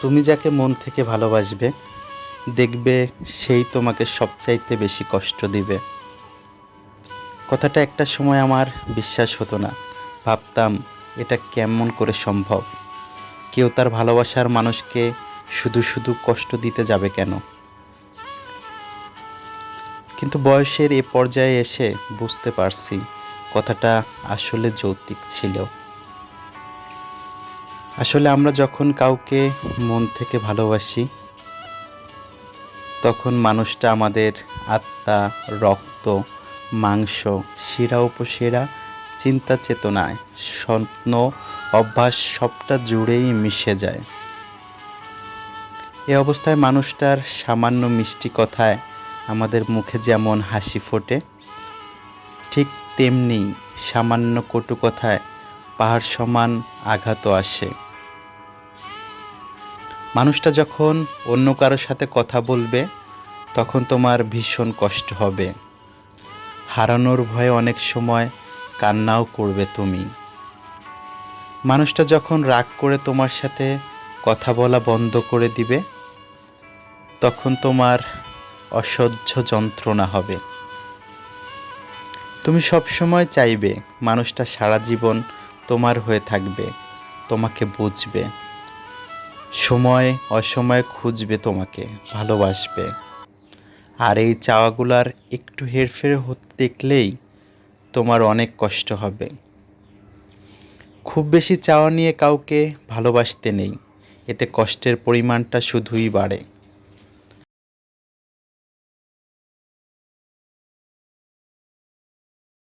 তুমি যাকে মন থেকে ভালোবাসবে, দেখবে সেই তোমাকে সবচাইতে বেশি কষ্ট দিবে। কথাটা একটা সময় আমার বিশ্বাস হতো না। ভাবতাম, এটা কেমন করে সম্ভব? কেউ তার ভালোবাসার মানুষকে শুধু শুধু কষ্ট দিতে যাবে কেন? কিন্তু বয়সের এ পর্যায়ে এসে বুঝতে পারছি, কথাটা আসলে যৌক্তিক ছিল। আসলে আমরা যখন কাউকে মন থেকে ভালোবাসি, তখন মানুষটা আমাদের আত্মা, রক্ত, মাংস, শিরা, উপশিরা, চিন্তা চেতনায়, স্বপ্ন, অভ্যাস সবটা জুড়েই মিশে যায়। এ অবস্থায় মানুষটার সামান্য মিষ্টি কথায় আমাদের মুখে যেমন হাসি ফোটে, ঠিক তেমনি সামান্য কটু কথায় পাহাড় সমান আঘাতও আসে। মানুষটা যখন অন্য কারোর সাথে কথা বলবে, তখন তোমার ভীষণ কষ্ট হবে। হারানোর ভয়ে অনেক সময় কান্নাও করবে তুমি। মানুষটা যখন রাগ করে তোমার সাথে কথা বলা বন্ধ করে দিবে, তখন তোমার অসহ্য যন্ত্রণা হবে। তুমি সব সময় চাইবে মানুষটা সারা জীবন তোমার হয়ে থাকবে, তোমাকে বুঝবে। সময় অসময় খুঁজবে তোমাকে, ভালোবাসবে। আর এই চাওয়াগুলার একটু হেরফের হতে দেখলেই তোমার অনেক কষ্ট হবে। খুব বেশি চাওয়া নিয়ে কাউকে ভালোবাসতে নেই, এতে কষ্টের পরিমাণটা শুধুই বাড়ে।